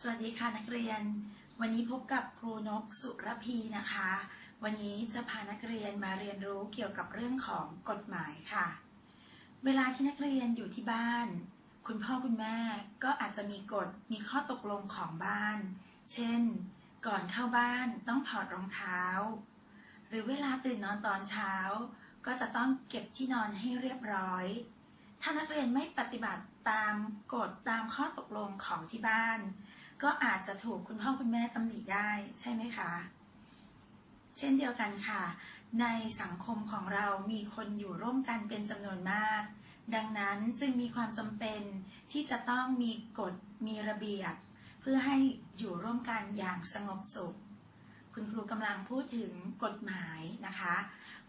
สวัสดีค่ะนักเรียน วันนี้พบกับครูนกสุรพีนะคะ วันนี้จะพานักเรียนมาเรียนรู้เกี่ยวกับเรื่องของกฎหมายค่ะ เวลาที่นักเรียนอยู่ที่บ้าน คุณพ่อคุณแม่ก็อาจจะมีกฎมีข้อตกลงของบ้าน เช่น ก่อนเข้าบ้านต้องถอดรองเท้า หรือเวลาตื่นนอนตอนเช้า ก็จะต้องเก็บที่นอนให้เรียบร้อย ถ้านักเรียนไม่ปฏิบัติ ตามกฎตามข้อตกลงของที่บ้าน ก็อาจจะถูกคุณพ่อคุณแม่ตำหนิได้ใช่ไหมคะ เช่นเดียวกันค่ะ ในสังคมของเรามีคนอยู่ร่วมกันเป็นจำนวนมาก ดังนั้นจึงมีความจำเป็นที่จะต้องมีกฎมีระเบียบ เพื่อให้อยู่ร่วมกันอย่างสงบสุขคุณครูกำลังพูดถึงกฎหมายนะคะ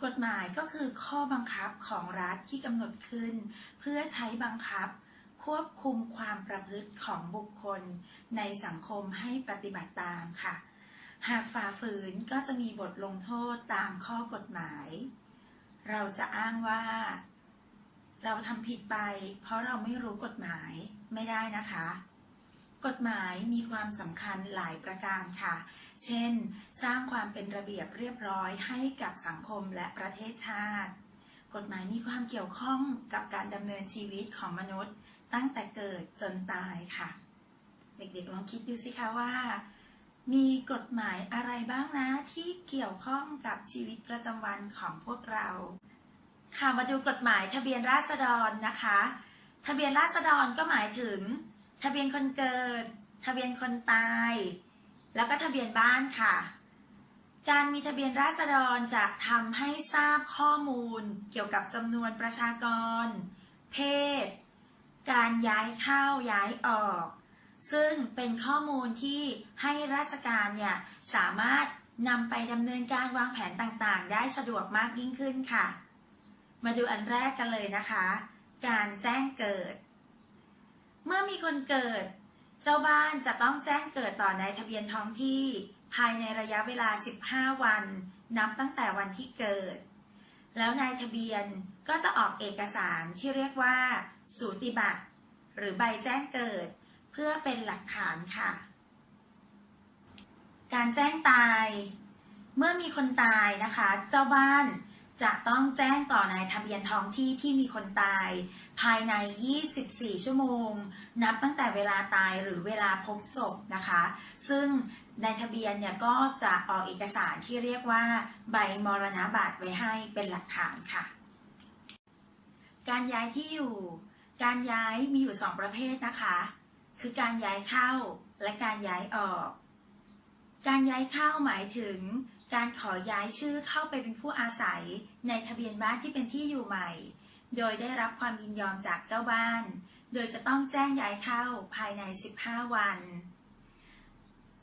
กฎหมายก็คือข้อบังคับของรัฐที่กำหนดขึ้น เพื่อใช้บังคับ ควบคุมความประพฤติของบุคคลในสังคมให้ปฏิบัติตามค่ะ หากฝ่าฝืนก็จะมีบทลงโทษตามข้อกฎหมาย เราจะอ้างว่า เราทำผิดไป เพราะเราไม่รู้กฎหมายไม่ได้นะคะกฎหมายมีความสำคัญหลายประการค่ะ เช่น สร้างความเป็นระเบียบเรียบร้อยให้กับสังคมและประเทศชาติ กฎหมายมีความเกี่ยวข้องกับการดำเนินชีวิตของมนุษย์ ตั้งแต่เกิดจนตายค่ะ เด็กๆลองคิดดูสิคะว่า มีกฎหมายอะไรบ้างนะที่เกี่ยวข้องกับชีวิตประจำวันของพวกเรา ค่ะมาดูกฎหมายทะเบียนราษฎรนะคะ ทะเบียนราษฎรก็หมายถึง ทะเบียนคนเกิด ทะเบียนคนตาย แล้วก็ทะเบียนบ้านค่ะ การมีทะเบียนราษฎรจะทำให้ทราบข้อมูล เกี่ยวกับจำนวนประชากร เพศ การย้ายเข้าย้ายออก ซึ่งเป็นข้อมูลที่ให้ราชการเนี่ยสามารถนำไปดำเนินการวางแผนต่างๆ ได้สะดวกมากยิ่งขึ้นค่ะ มาดูอันแรกกันเลยนะคะ การแจ้งเกิด เมื่อมีคนเกิด เจ้าบ้านจะต้องแจ้งเกิดต่อนายทะเบียนท้องที่ ภายในระยะเวลา 15 วัน นับตั้งแต่วันที่เกิด แล้วนายทะเบียนก็จะออกเอกสารที่เรียกว่า สูติบัตร หรือใบแจ้งเกิด เพื่อเป็นหลักฐานค่ะ การแจ้งตาย เมื่อมีคนตายนะคะ เจ้าบ้านจะต้องแจ้งต่อนายทะเบียนท้องที่ที่มีคนตาย ภายใน 24 ชั่วโมง นับตั้งแต่เวลาตายหรือเวลาพบศพนะคะ ซึ่ง ในทะเบียนเนี่ยก็จะออกเอกสารที่เรียกว่า ใบมรณบัตรไว้ให้เป็นหลักฐานค่ะ การย้ายที่อยู่ การย้ายมีอยู่สองประเภทนะคะ คือการย้ายเข้าและการย้ายออก การย้ายเข้าหมายถึง การขอย้ายชื่อเข้าไปเป็นผู้อาศัยในทะเบียนบ้านที่เป็นที่อยู่ใหม่ โดยได้รับความยินยอมจากเจ้าบ้าน โดยจะต้องแจ้งย้ายเข้าภายใน 15 วัน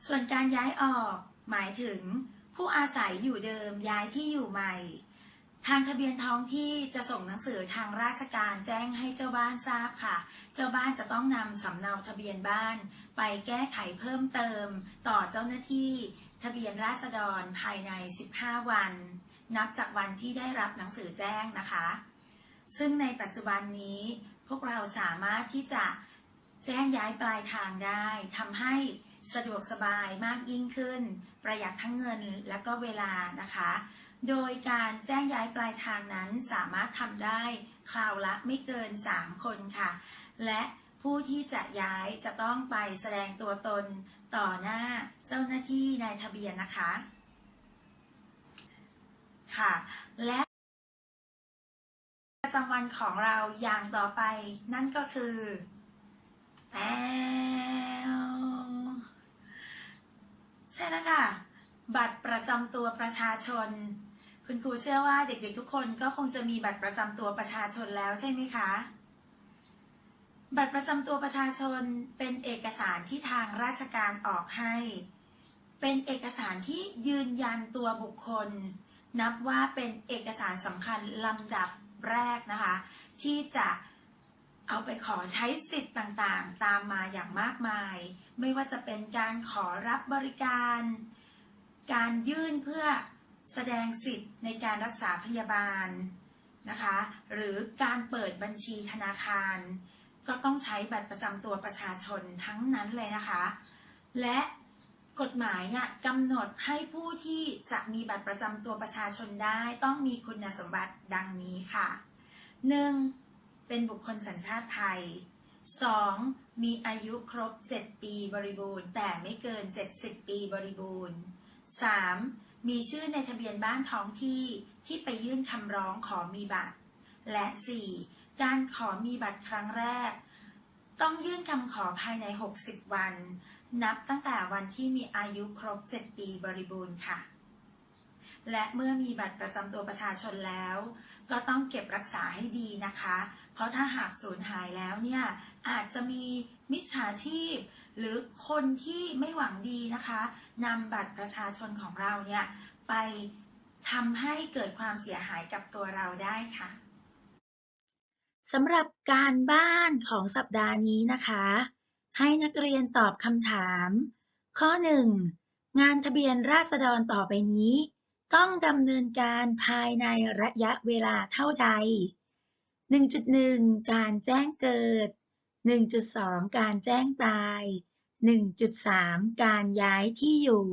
ส่วนการย้ายออกหมายถึงผู้อาศัยอยู่เดิมย้ายที่อยู่ใหม่ ทางทะเบียนท้องที่จะส่งหนังสือทางราชการแจ้งให้เจ้าบ้านทราบค่ะ เจ้าบ้านจะต้องนำสำเนาทะเบียนบ้าน ไปแก้ไขเพิ่มเติม ต่อเจ้าหน้าที่ทะเบียนราษฎรภายใน 15 วัน นับจากวันที่ได้รับหนังสือแจ้งนะคะ ซึ่งในปัจจุบันนี้พวกเราสามารถที่จะแจ้งย้ายปลายทางได้ทำให้ สะดวกสบายมากยิ่งขึ้น ประหยัดทั้งเงินและก็เวลานะคะ โดยการแจ้งย้ายปลายทางนั้นสามารถทำได้คราวละไม่เกิน 3 คนค่ะ และผู้ที่จะย้ายจะต้องไปแสดงตัวตนต่อหน้าเจ้าหน้าที่นายทะเบียนนะคะ ค่ะ และประจำวันของเราอย่างต่อไปนั่นก็คือแอล ใช่แล้วค่ะ บัตรประจำตัวประชาชน คุณครูเชื่อว่าเด็กๆทุกคนก็คงจะมีบัตรประจำตัวประชาชนแล้วใช่ไหมคะ บัตรประจำตัวประชาชนเป็นเอกสารที่ทางราชการออกให้ เป็นเอกสารที่ยืนยันตัวบุคคล นับว่าเป็นเอกสารสำคัญลำดับแรกนะคะ ที่จะ เอาไปขอใช้สิทธิ์ต่างๆ ตามมาอย่างมากมาย ไม่ว่าจะเป็นการขอรับบริการ การยื่นเพื่อแสดงสิทธิ์ในการรักษาพยาบาลนะคะ หรือการเปิดบัญชีธนาคาร ก็ต้องใช้บัตรประจำตัวประชาชนทั้งนั้นเลยนะคะ และกฎหมายเนี่ยกำหนดให้ผู้ที่จะมีบัตรประจำตัวประชาชนได้ ต้องมีคุณสมบัติดังนี้ค่ะ 1. เป็นบุคคลสัญชาติไทย 2. มีอายุครบ 7 ปีบริบูรณ์ แต่ไม่เกิน 70 ปีบริบูรณ์ 3. มีชื่อในทะเบียนบ้านท้องที่ที่ไปยื่นคำร้องขอมีบัตร และ 4. การขอมีบัตรครั้งแรก ต้องยื่นคำขอภายใน 60 วัน นับตั้งแต่วันที่มีอายุครบ 7 ปีบริบูรณ์ค่ะ และเมื่อมีบัตรประจำตัวประชาชนแล้ว ก็ต้องเก็บรักษาให้ดีนะคะ เพราะถ้าหากสูญหายแล้วเนี่ย อาจจะมีมิจฉาชีพ หรือคนที่ไม่หวังดีนะคะนำบัตรประชาชนของเราเนี่ยไปทำให้เกิดความเสียหายกับตัวเราได้ค่ะสำหรับการบ้านของสัปดาห์นี้นะคะ ให้นักเรียนตอบคำถาม ข้อ 1. งานทะเบียนราษฎรต่อไปนี้ ต้องดำเนินการภายในระยะเวลาเท่าใด 1.1 การแจ้งเกิด 1.2 การแจ้งตาย 1.3 การย้ายที่อยู่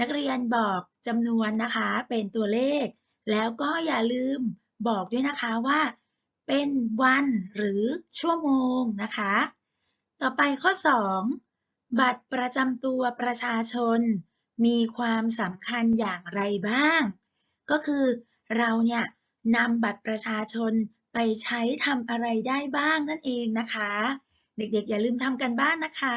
นักเรียนบอกจำนวนนะคะเป็นตัวเลข แล้วก็อย่าลืมบอกด้วยนะคะว่า เป็นวันหรือชั่วโมงนะคะ ต่อไปข้อ 2 บัตรประจำตัวประชาชน มีความสำคัญอย่างไรบ้าง ก็คือเราเนี่ยนำบัตรประชาชน ไปใช้ทำอะไรได้บ้างนั่นเองนะคะ เด็กๆ อย่าลืมทำกันบ้านนะคะ